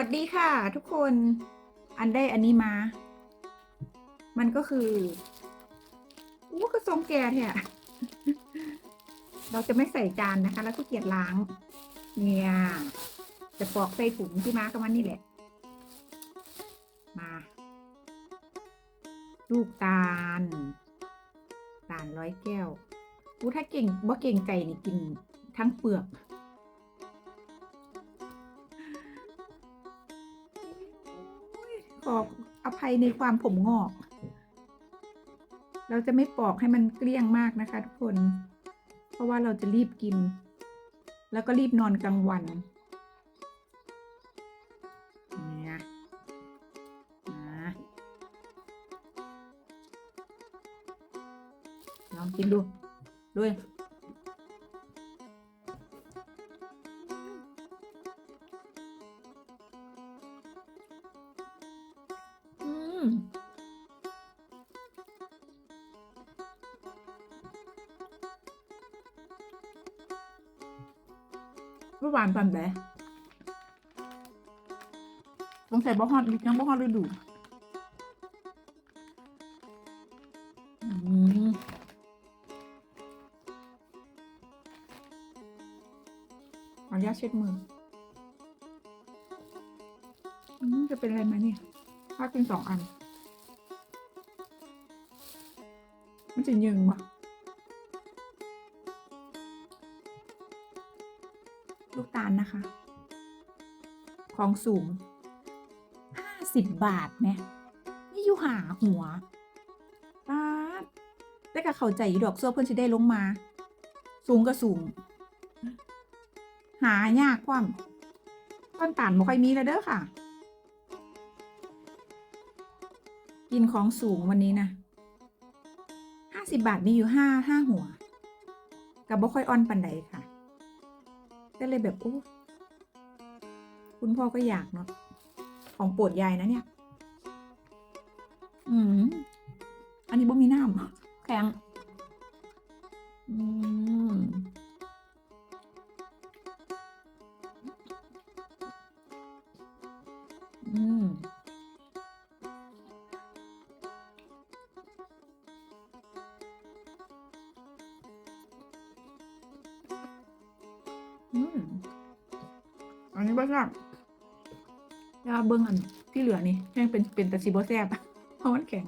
วัสดีค่ะทุกคนอันได้อันนี้มา มันก็คืออู้ก็ทรงแก่เนี่ยเราจะไม่ใส่จานนะคะ แล้วก็เกียจล้าง เนี่ยจะปอกใส่ถุงที่มากับมันนี่แหละ มาลูกตาลตาลร้อยแก้วอู้ถ้าเก่งบ่เก่งไก่นี่กินทั้งเปลือก ขออภัยในความผมงอก เราจะไม่ปอกให้มันเกลี้ยงมากนะคะทุกคน เพราะว่าเราจะรีบกิน แล้วก็รีบนอนกลางวันเนี่ยนะลองกินดูด้วย หวานปันแบะต้องใส่บะฮอดยังบะฮอดฤดูอืมขออนุญาตเช็ดมือจะเป็นอะไรไหมเนี่ย ถ้ากินสองอัน มันจะยึงวะลูกตาลนะคะ ของสูงห้าสิบบาทเนี่ยนี่อยู่หาหัวป้าดแต่ก็เข้าใจดอกโซ่เพื่อนจะได้ลงมา สูงก็สูง หายากความต้นตาลบ่ค่อยมีแล้วเด้อค่ะ กินของสูงวันนี้นะห้าสิบาทมีอยู่ห้าห้าหัวกับบ่ค่อยอ่อนปันใดค่ะ ก็เลยแบบโอ้คุณพ่อก็อยากเนาะของโปรดยายนะเนี่ย อืม อันนี้บ่มีน้ำแข็ง อืม อืมอันนี้บ่แซ่บยาเบิ้งอันที่เหลือนี่ยังเป็นเป็นแตะซีบ่แซ่บเพราะมันแข็ง